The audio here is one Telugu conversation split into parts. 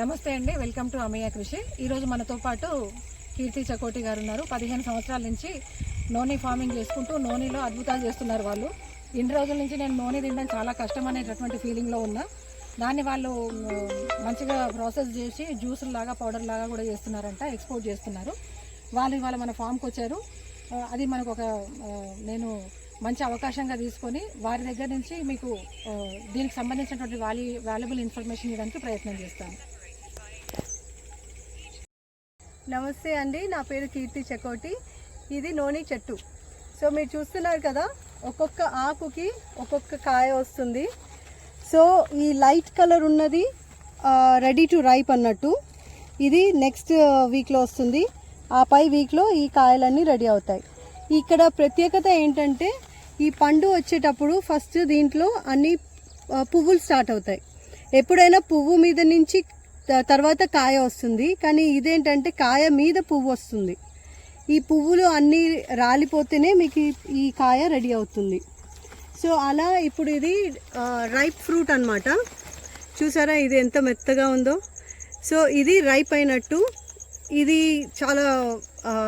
నమస్తే అండి వెల్కమ్ టు అమయ్య కృషి. ఈరోజు మనతో పాటు కీర్తి చకోటి గారు ఉన్నారు. పదిహేను సంవత్సరాల నుంచి నోని ఫార్మింగ్ చేసుకుంటూ నోనిలో అద్భుతాలు చేస్తున్నారు వాళ్ళు. ఇన్ని రోజుల నుంచి నేను నూనె తినడం చాలా కష్టం అనేటటువంటి ఫీలింగ్లో ఉన్నా. దాన్ని వాళ్ళు మంచిగా ప్రాసెస్ చేసి జ్యూస్ లాగా పౌడర్ లాగా కూడా చేస్తున్నారంట ఎక్స్పోర్ట్ చేస్తున్నారు. వాళ్ళు ఇవాళ మన ఫామ్కి వచ్చారు. అది మనకు ఒక నేను మంచి అవకాశంగా తీసుకొని వారి దగ్గర నుంచి మీకు దీనికి సంబంధించినటువంటి వాల్యూ వాల్యుబుల్ ఇన్ఫర్మేషన్ ఇవ్వడానికి ప్రయత్నం చేస్తాను. నమస్తే అండి నా పేరు కీర్తి చకోటి. ఇది నోని చెట్టు. సో మీరు చూస్తున్నారు కదా ఒక్కొక్క ఆకుకి ఒక్కొక్క కాయ వస్తుంది. సో ఈ లైట్ కలర్ ఉన్నది రెడీ టు రైప్ అన్నట్టు. ఇది నెక్స్ట్ వీక్లో వస్తుంది. ఆ పై వీక్లో ఈ కాయలన్నీ రెడీ అవుతాయి. ఇక్కడ ప్రత్యేకత ఏంటంటే ఈ పండు వచ్చేటప్పుడు ఫస్ట్ దీంట్లో అన్ని పువ్వులు స్టార్ట్ అవుతాయి. ఎప్పుడైనా పువ్వు మీద నుంచి తర్వాత కాయ వస్తుంది. కానీ ఇదేంటంటే కాయ మీద పువ్వు వస్తుంది. ఈ పువ్వులు అన్నీ రాలిపోతేనే మీకు ఈ- కాయ రెడీ అవుతుంది. సో అలా ఇప్పుడు ఇది రైప్ ఫ్రూట్ అన్నమాట. చూసారా? ఇది ఎంత మెత్తగా ఉందో. సో ఇది రైప్ అయినట్టు. ఇది చాలా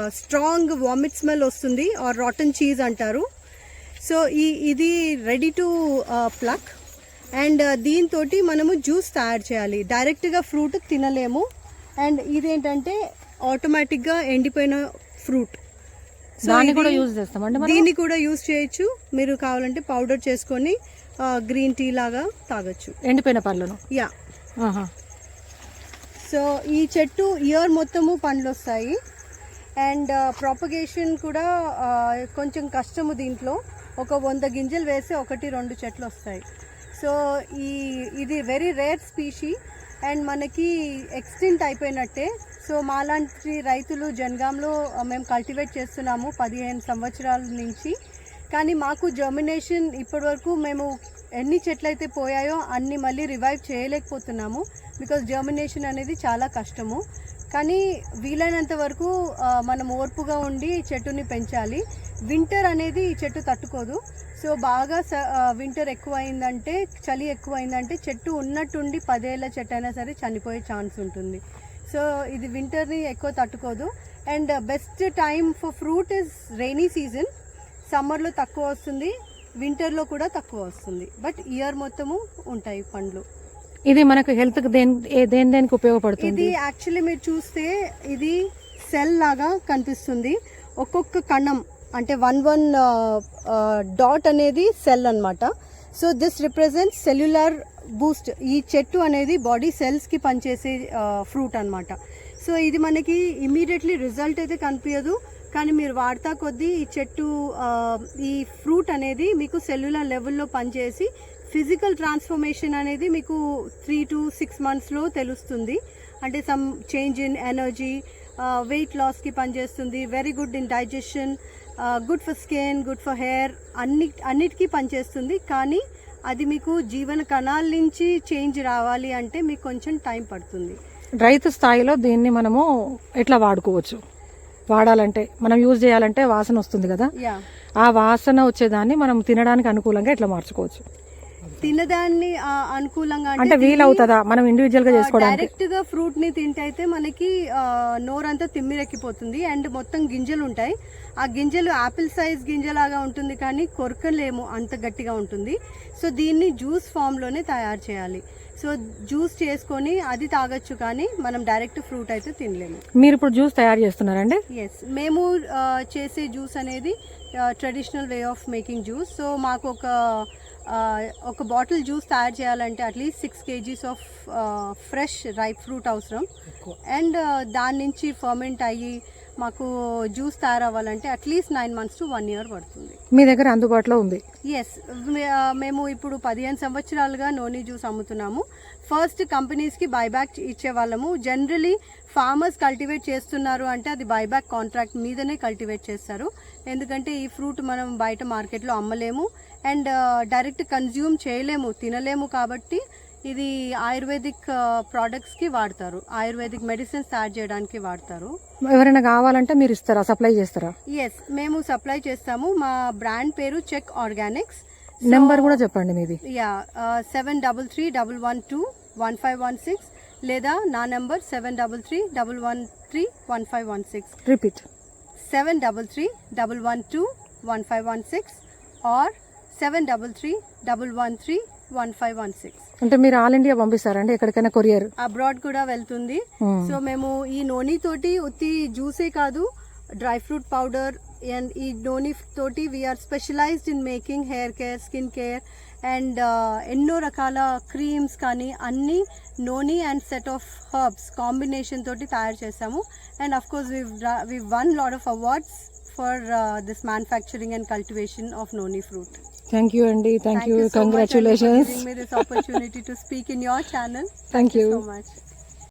స్ట్రాంగ్ వామిట్ స్మెల్ వస్తుంది. ఆర్ రాటన్ చీజ్ అంటారు. సో ఈ ఇది రెడీ టు ప్లక్ అండ్ దీంతో మనము జ్యూస్ తయారు చేయాలి. డైరెక్ట్గా ఫ్రూట్ తినలేము. అండ్ ఇదేంటంటే ఆటోమేటిక్గా ఎండిపోయిన ఫ్రూట్. దాన్ని కూడా యూజ్ దీన్ని కూడా యూజ్ చేయొచ్చు. మీరు కావాలంటే పౌడర్ చేసుకొని గ్రీన్ టీ లాగా తాగొచ్చు. ఎండిపోయిన పళ్ళను? యా. సో ఈ చెట్టు ఇయర్ మొత్తము పండ్లు వస్తాయి అండ్ ప్రాపగేషన్ కూడా కొంచెం కష్టము దీంట్లో. ఒక వంద గింజలు వేస్తే ఒకటి రెండు చెట్లు వస్తాయి సో ఈ ఇది వెరీ రేర్ స్పీషీ అండ్ మనకి ఎక్స్టింట్ అయిపోయినట్టే. సో మాలాంటి రైతులు జనగాంలో మేము కల్టివేట్ చేస్తున్నాము పదిహేను సంవత్సరాల నుంచి. కానీ మాకు జర్మినేషన్ ఇప్పటివరకు మేము ఎన్ని చెట్లు అయితే పోయాయో అన్ని మళ్ళీ రివైవ్ చేయలేకపోతున్నాము బికాజ్ జర్మినేషన్ అనేది చాలా కష్టము. కానీ వీలైనంత వరకు మనం ఓర్పుగా ఉండి చెట్టుని పెంచాలి. వింటర్ అనేది ఈ చెట్టు తట్టుకోదు. సో బాగా వింటర్ ఎక్కువ అయిందంటే చలి ఎక్కువ అయిందంటే చెట్టు ఉన్నట్టుండి పదేళ్ళ చెట్టు అయినా సరే చనిపోయే ఛాన్స్ ఉంటుంది. సో ఇది వింటర్ని ఎక్కువ తట్టుకోదు. And best time for fruit is rainy season. సమ్మర్లో తక్కువ వస్తుంది వింటర్లో కూడా తక్కువ వస్తుంది. బట్ ఇయర్ మొత్తము ఉంటాయి పండ్లు. ఇది మనకు హెల్త్ దేని దేనికి ఉపయోగపడుతుంది? ఇది యాక్చువల్లీ మీరు చూస్తే ఇది సెల్ లాగా కనిపిస్తుంది. ఒక్కొక్క కణం అంటే వన్ వన్ డాట్ అనేది సెల్ అన్నమాట. So this represent cellular boost. ఈ చెట్టు అనేది బాడీ సెల్స్కి పనిచేసే ఫ్రూట్ అన్నమాట. సో ఇది మనకి ఇమీడియట్లీ రిజల్ట్ అయితే కనిపించదు కానీ మీరు వాడతా కొద్దీ ఈ చెట్టు ఈ ఫ్రూట్ అనేది మీకు సెల్యులర్ లెవెల్లో పనిచేసి ఫిజికల్ ట్రాన్స్ఫర్మేషన్ అనేది మీకు త్రీ టు సిక్స్ మంత్స్లో తెలుస్తుంది. అంటే some change in energy weight లాస్కి పనిచేస్తుంది very good in digestion good for skin good for hair అన్ని అన్నిటికీ పనిచేస్తుంది. కానీ అది మీకు జీవన కణాల నుంచి చేంజ్ రావాలి అంటే మీకు కొంచెం టైం పడుతుంది. రైతు స్థాయిలో దీన్ని మనము ఎట్లా వాడుకోవచ్చు? వాడాలంటే మనం యూజ్ చేయాలంటే వాసన వస్తుంది కదా? ఆ వాసన వచ్చేదాన్ని మనం తినడానికి అనుకూలంగా ఎట్లా మార్చుకోవచ్చు? తినదాన్ని అనుకూలంగా అంటే వీలవుతుందా? మనం ఇండివిజువల్గా చేసుకోవడానికి? డైరెక్ట్గా ఫ్రూట్ని తింటే అయితే మనకి నోరంతా తిమ్మిరెక్కిపోతుంది. అండ్ మొత్తం గింజలు ఉంటాయి. ఆ గింజలు ఆపిల్ సైజ్ గింజలాగా ఉంటుంది కానీ కొరకలేము అంత గట్టిగా ఉంటుంది. సో దీన్ని జ్యూస్ ఫామ్లోనే తయారు చేయాలి. సో జ్యూస్ చేసుకొని అది తాగొచ్చు కానీ మనం డైరెక్ట్ ఫ్రూట్ అయితే తినలేము. మీరు ఇప్పుడు జ్యూస్ తయారు చేస్తున్నారండి? ఎస్ మేము చేసే జ్యూస్ అనేది traditional way of making juice so మాకు ఒక ఒక బాటిల్ జ్యూస్ తయారు చేయాలంటే at least six KGs of fresh ripe fruit అవసరం. అండ్ దాని నుంచి ఫర్మెంట్ అయ్యి మాకు జ్యూస్ తయారవ్వాలంటే at least nine months to one year పడుతుంది. మీ దగ్గర అందుబాటులో ఉంది? ఎస్ మేము ఇప్పుడు పదిహేను సంవత్సరాలుగా నోని జ్యూస్ అమ్ముతున్నాము. ఫస్ట్ కంపెనీస్కి బైబ్యాక్ ఇచ్చేవాళ్ళము. జనరలీ ఫార్మర్స్ కల్టివేట్ చేస్తున్నారు అంటే అది బైబ్యాక్ కాంట్రాక్ట్ మీదనే కల్టివేట్ చేస్తారు. ఎందుకంటే ఈ ఫ్రూట్ మనం బయట మార్కెట్లో అమ్మలేము. అండ్ డైరెక్ట్ కన్జ్యూమ్ చేయలేము తినలేము కాబట్టి ఇది ఆయుర్వేదిక్ ప్రోడక్ట్స్కి వాడతారు. ఆయుర్వేదిక్ మెడిసిన్స్ తయారు చేయడానికి వాడతారు. ఎవరైనా కావాలంటే మీరు ఇస్తారా? సప్లై చేస్తారా? ఎస్ మేము సప్లై చేస్తాము. మా బ్రాండ్ పేరు చెక్ ఆర్గానిక్స్ నెంబర్ కూడా చెప్పండి మీది. Yeah seven double three double one two one five one six లేదా నా number seven double three double one three one five one six repeat seven double three double one two one five one six or seven double three double one three one five one six అంటే మీరు ఆల్ ఇండియా పంపిస్తారండి ఎక్కడికైనా కొరియర్? అబ్రాడ్ కూడా వెళ్తుంది. సో మేము ఈ నోని తోటి ఉత్తి జ్యూసే కాదు డ్రై ఫ్రూట్ పౌడర్ అండ్ ఈ నోని తోటి we're specialised in making hair care skin care and ఎన్నో రకాల క్రీమ్స్ కానీ అన్ని noni and set of herbs combination తోటి తయారు చేసాము and of course we won lot of awards for this manufacturing and cultivation of noni fruit Thank you, Andy. Thank, Thank you. you so Congratulations. Much, Andy, for giving me this opportunity to speak in your channel. Thank, Thank you. you so much.